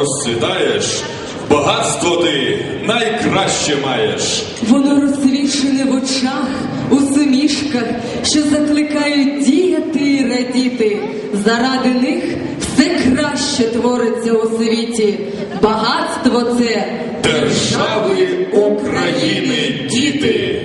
Розцвітаєш, багатство ти найкраще маєш. Воно розсвічене в очах, у сумішках, що закликають діяти і радіти. Заради них все краще твориться у світі. Багатство це держави України, діти.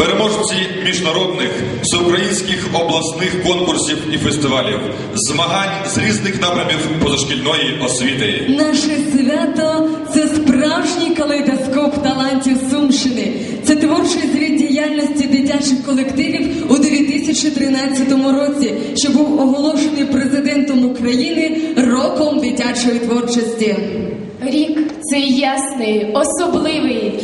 переможці міжнародних всеукраїнських обласних конкурсів і фестивалів, змагань з різних напрямів позашкільної освіти. Наше свято це справжній калейдоскоп талантів Сумщини. Це творчий звіт діяльності дитячих колективів у 2013 році, що був оголошений президентом України роком дитячої творчості. Рік це ясний, особливий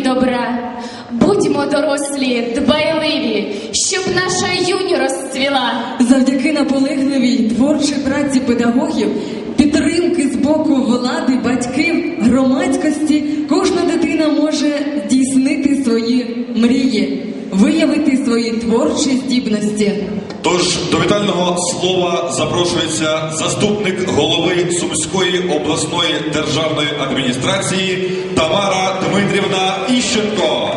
добра. Будьмо дорослі, дбайливі, щоб наша юні розцвіла. Завдяки наполегливій творчій праці педагогів, підтримки з боку влади, батьків, громадськості, кожна дитина може здійснити виявити свої творчі здібності. Тож до вітального слова запрошується заступник голови Сумської обласної державної адміністрації Тамара Дмитрівна Іщенко.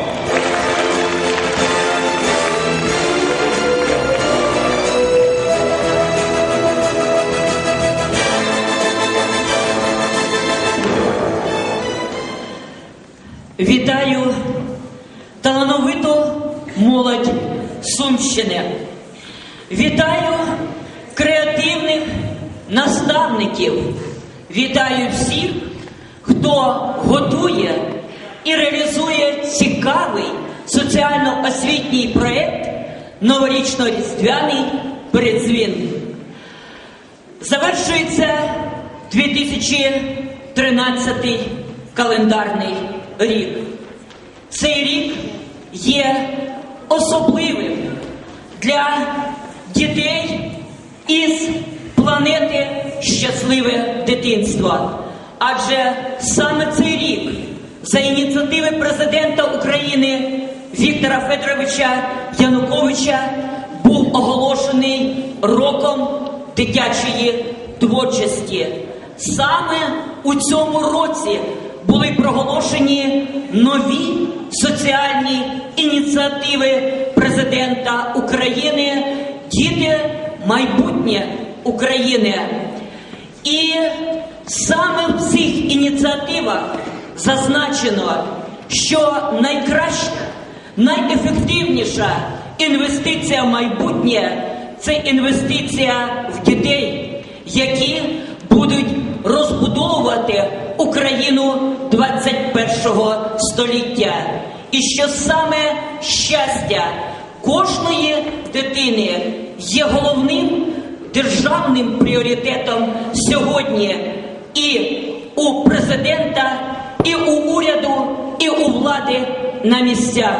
Вітаю талановиту молодь Сумщини. Вітаю креативних наставників. Вітаю всіх, хто готує і реалізує цікавий соціально-освітній проєкт Новорічно-різдвяний передзвін. Завершується 2013 календарний рік. Цей рік є особливим для дітей із планети Щасливе дитинство. Адже саме цей рік за ініціативи президента України Віктора Федоровича Януковича був оголошений роком дитячої творчості. Саме у цьому році були проголошені нові соціальні ініціативи президента України Діти майбутнє України. І саме в цих ініціативах зазначено, що найкраща, найефективніша інвестиція в майбутнє це інвестиція в дітей, які будуть розбудовувати Україну 21-го століття. І що саме щастя кожної дитини є головним державним пріоритетом сьогодні і у президента, і у уряду, і у влади на місцях.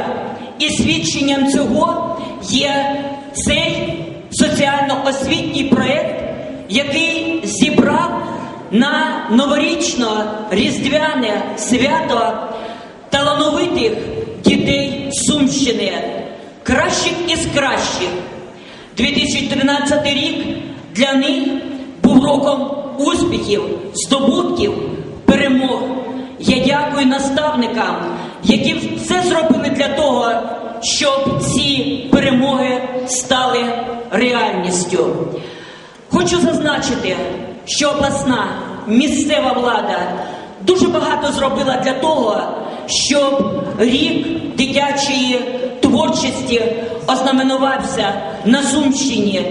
І свідченням цього є цей соціально-освітній проєкт, який зібрав на новорічно-різдвяне свято талановитих дітей Сумщини, кращих із кращих. 2013 рік для них був роком успіхів, здобутків, перемог. Я дякую наставникам, які все зробили для того, щоб ці перемоги стали реальністю. Хочу зазначити, що обласна місцева влада дуже багато зробила для того, щоб рік дитячої творчості ознаменувався на Сумщині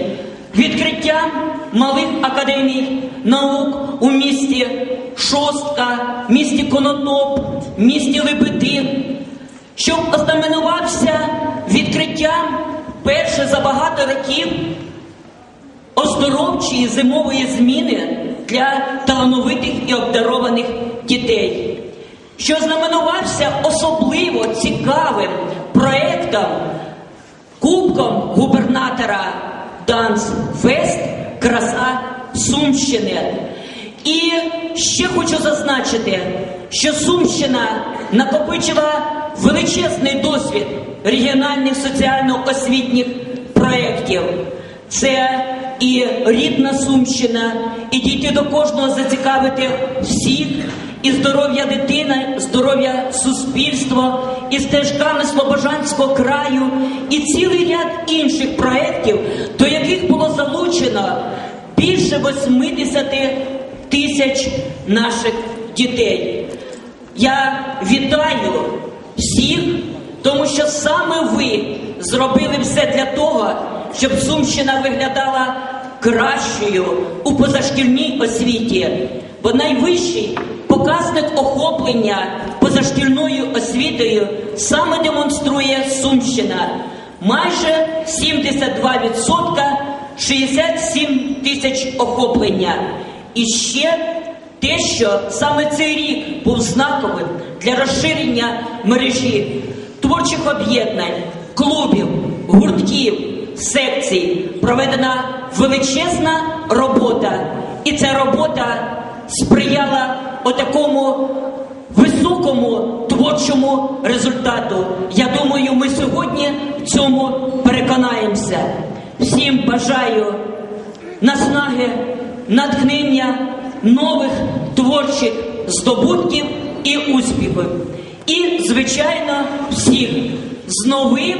відкриттям малих академій наук у місті Шостка, місті Конотоп, місті Лебедин, щоб ознаменувався відкриттям перше за багато років оздоровчої зимової зміни для талановитих і обдарованих дітей, що знаменувався особливо цікавим проектом Кубком губернатора Данс Фест Краса Сумщини. І ще хочу зазначити, що Сумщина накопичила величезний досвід регіональних соціально-освітніх проєктів. Це і рідна Сумщина, і дійти до кожного зацікавити всіх, і здоров'я дитини, здоров'я суспільства, і стежками Слобожанського краю, і цілий ряд інших проєктів, до яких було залучено більше 80 тисяч наших дітей. Я вітаю всіх, тому що саме ви зробили все для того, щоб Сумщина виглядала кращою у позашкільній освіті, бо найвищий показник охоплення позашкільною освітою саме демонструє Сумщина. Майже 72%, 67 тисяч охоплення. І ще те, що саме цей рік був знаковим для розширення мережі творчих об'єднань, клубів, гуртків, секцій, проведена величезна робота. І ця робота сприяла отакому високому творчому результату. Я думаю, ми сьогодні в цьому переконаємося. Всім бажаю наснаги, натхнення нових творчих здобутків і успіхів. І, звичайно, всіх з новим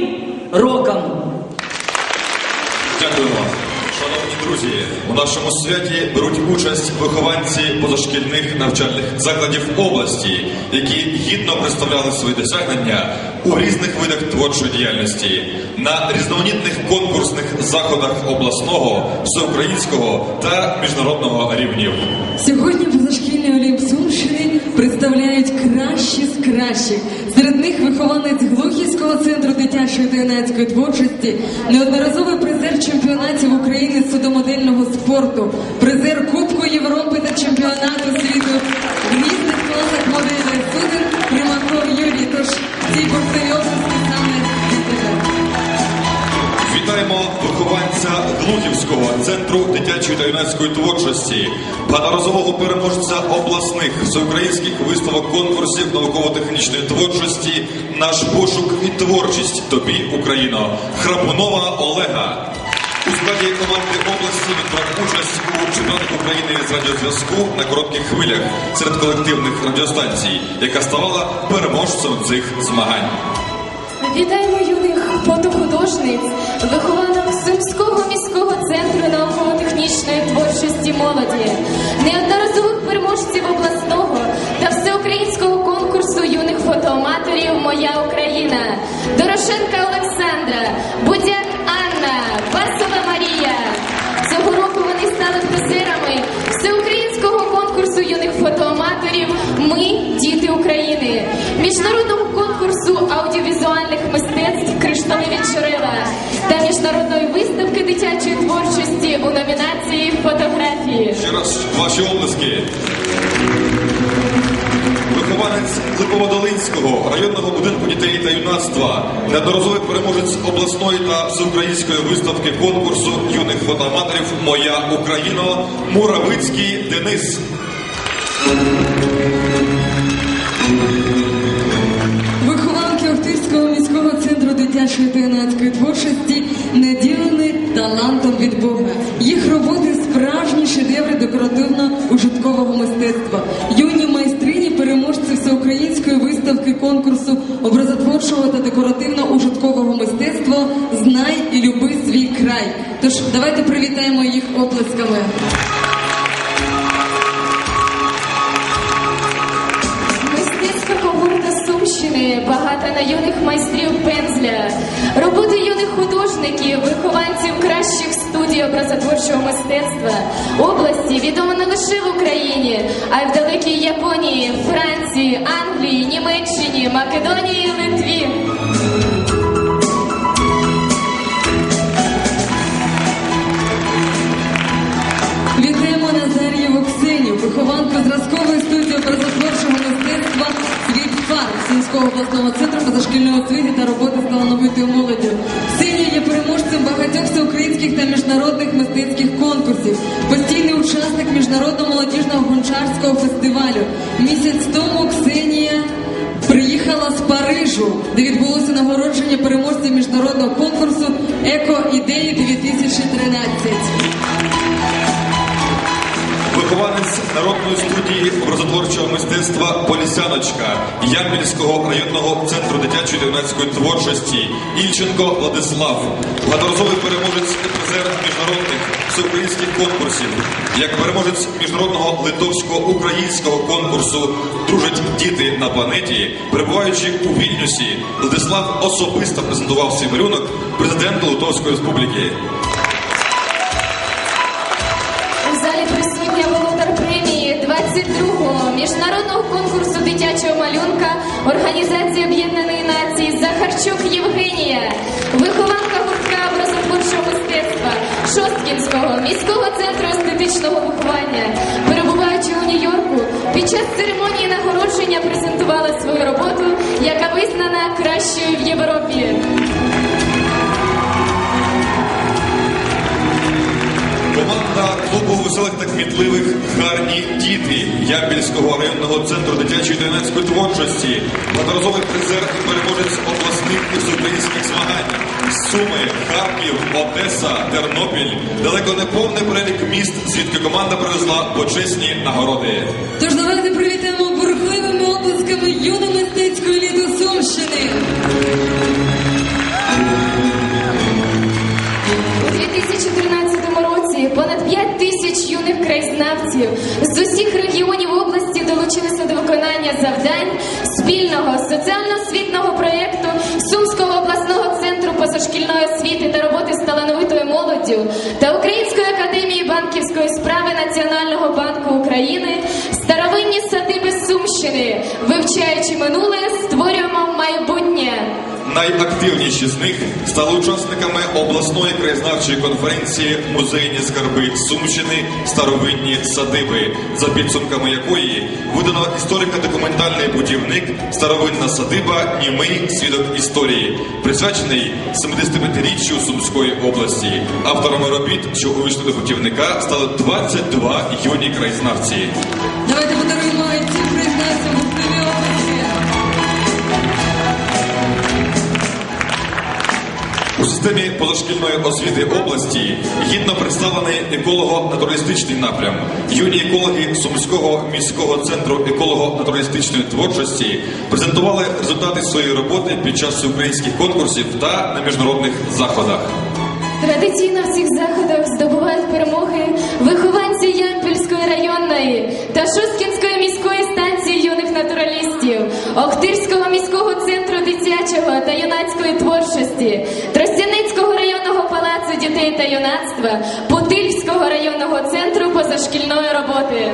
роком. Дякуємо. Шановні друзі, у нашому святі беруть участь вихованці позашкільних навчальних закладів області, які гідно представляли свої досягнення у різних видах творчої діяльності на різноманітних конкурсних заходах обласного, всеукраїнського та міжнародного рівнів. Сьогодні позашкільний Олімп Сумщини представляють кращі з кращих. Серед них вихованець Глухівського центру дитячої та юнацької творчості, неодноразовий призер чемпіонатів України з судомодельного спорту, призер Кубку Європи та чемпіонату світу в різних класах моделі суден Примаков Юрій. Тож цій борцеві вихованця центру дитячої та юнацької творчості, багаторазового переможця обласних всеукраїнських виставок конкурсів науково-технічної творчості Наш пошук і творчість тобі, Україно, Храпунова Олега. У складі команди області він брав участь у чемпіонатах України з радіозв'язку на коротких хвилях серед колективних радіостанцій, яка ставала переможцем цих змагань. Вітаємо юних фотохудожниць, вихованок молоді, неодноразових переможців обласного та всеукраїнського конкурсу юних фотоаматорів Моя Україна, Дорошенка Олександра, Будяк Анна, Басова Марія. Цього року вони стали призерами всеукраїнського конкурсу юних фотоаматорів Ми діти України, міжнародного конкурсу аудіовізуальних мистецтв Кришталеві джерела та міжнародної виставки дитячої творчості у номінації фотографії. Ще раз ваші облески. Вихованець Липоводолинського районного будинку дітей та юнацтва, неодноразовий переможець обласної та всеукраїнської виставки конкурсу юних фотоаматорів Моя Україна Муравицький Денис. Талантом від Бога. Їх роботи справжні шедеври декоративно-ужиткового мистецтва. Юні майстрині переможці всеукраїнської виставки конкурсу образотворчого та декоративно-ужиткового мистецтва Знай і люби свій край. Тож давайте привітаємо їх оплесками. Гурта Сумщини багата на юних майстрів пензля. Роботи юних художників, вихованців кращих студій образотворчого мистецтва області відомо не лише в Україні, а й в далекій Японії, Франції, Англії, Німеччині, Македонії, Литві. Вітаємо Назар'єву Ксенію, вихованку зразкової студії образотворчого мистецтва «Світ фар» Сумського обласного центру позашкільної освіти та роботи всеукраїнських та міжнародних мистецьких конкурсів, постійний учасник міжнародного молодіжного гончарського фестивалю. Місяць тому Ксенія приїхала з Парижу, де відбулося нагородження переможців міжнародного конкурсу Еко-ідеї 2013. Народної студії образотворчого мистецтва Полісяночка Ямпільського районного центру дитячої юнацької творчості Ільченко Владислав, багаторазовий переможець і призер міжнародних всеукраїнських конкурсів, як переможець міжнародного литовсько-українського конкурсу Дружать діти на планеті, перебуваючи у Вільнюсі, Владислав особисто презентував свій малюнок президенту Литовської Республіки. Міжнародного конкурсу дитячого малюнка Організації Об'єднаної Нації Захарчук Євгенія, вихованка гуртка образотворчого мистецтва Шосткінського міського центру естетичного виховання, перебуваючи у Нью-Йорку під час церемонії нагородження презентувала свою роботу, яка визнана кращою в Європі. Команда клубу веселих та кмітливих гарні діти Ямбільського районного центру дитячої та юнацької творчості, багаторазовий призер і переможець обласних і всеукраїнських змагань. Суми, Харків, Одеса, Тернопіль далеко не повний перелік міст, звідки команда привезла почесні нагороди. Краєзнавців з усіх регіонів області долучилися до виконання завдань спільного соціально-освітного проєкту Сумського обласного центру позашкільної освіти та роботи з талановитою молоддю та Української академії банківської справи Національного банку України старовинні садиби Сумщини, вивчаючи минуле, створюємо. Найактивніші з них стали учасниками обласної краєзнавчої конференції Музейні скарби Сумщини старовинні садиби, за підсумками якої видано історико-документальний будівник Старовинна садиба Німий свідок історії, присвячений 75-річчю Сумської області. Авторами робіт, що увійшли до путівника, стали 22 юні краєзнавці. Давайте У системі позашкільної освіти області гідно представлений еколого-натуралістичний напрям. Юні екологи Сумського міського центру еколого-натуралістичної творчості презентували результати своєї роботи під час всеукраїнських конкурсів та на міжнародних заходах. Традиційно в цих заходах здобувають перемоги вихованці Ямпільської районної та Шосткінської міської станції юних натуралістів, Охтирського міського центру дитячого та юнацької творчості, Тростяницького районного палацу дітей та юнацтва, Путильського районного центру позашкільної роботи.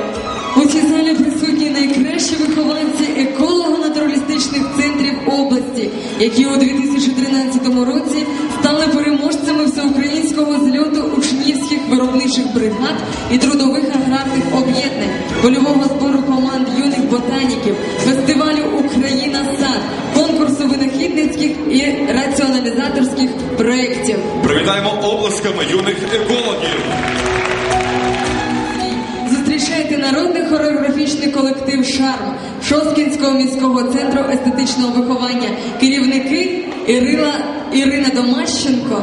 У цій залі присутні найкращі вихованці еколого-натуралістичних центрів області, які у 2013 році стали переможцями всеукраїнського зльоту учнівських виробничих бригад і трудових аграрних об'єднань, польового збору команд юних ботаніків, фестивалю Україна сад, конкурсу винахідницьких і раціоналізаторських проєктів. Привітаємо обласками юних екологів. Зустрічайте народний хореографічний колектив Шарм Шосткінського міського центру естетичного виховання. Керівники Ірина, Ірина Домащенко.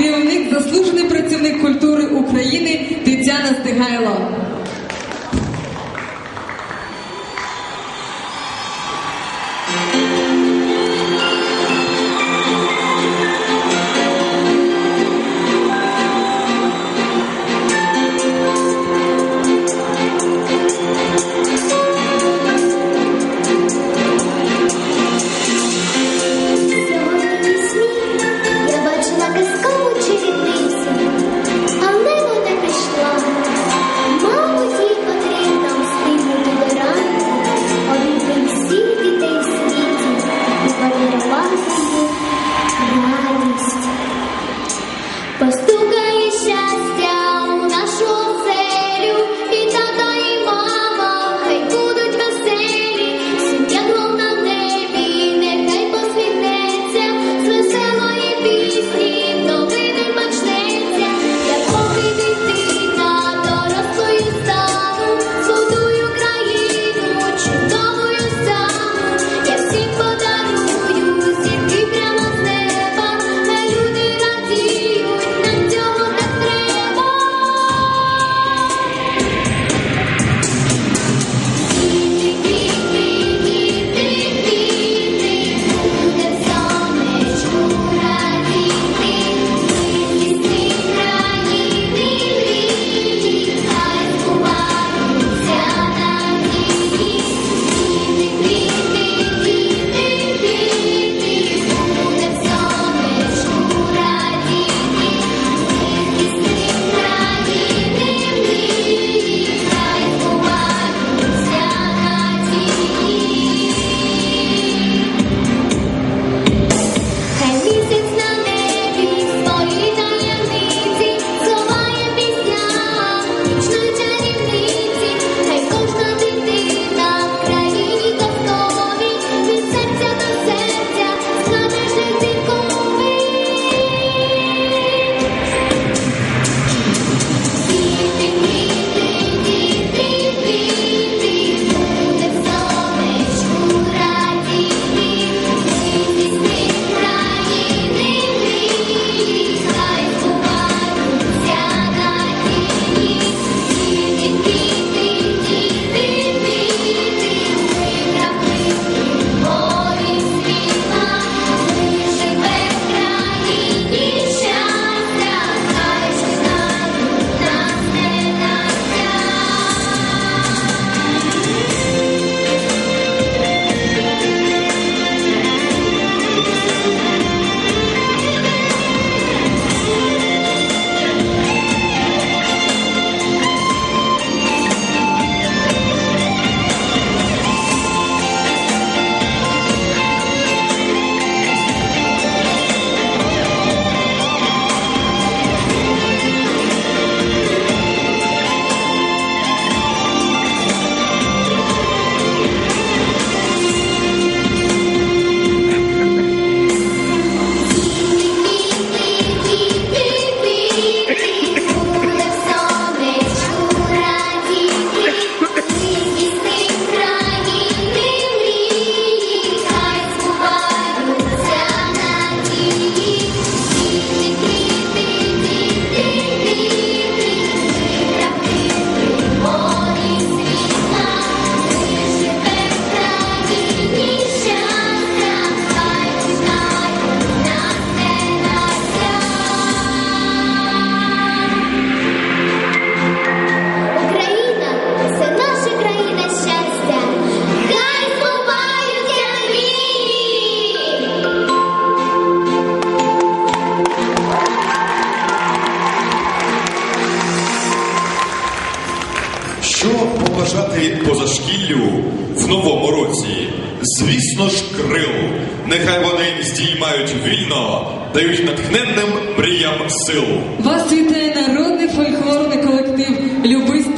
керівник, заслужений працівник культури України Тетяна Стигайло.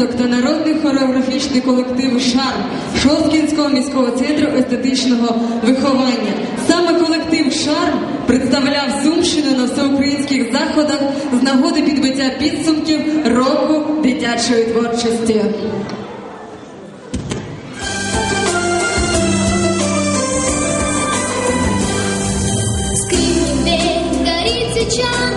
гурток та народний хореографічний колектив Шарм Шосткінського міського центру естетичного виховання. Саме колектив Шарм представляв Сумщину на всеукраїнських заходах з нагоди підбиття підсумків року дитячої творчості. Скрипки горит сейчас.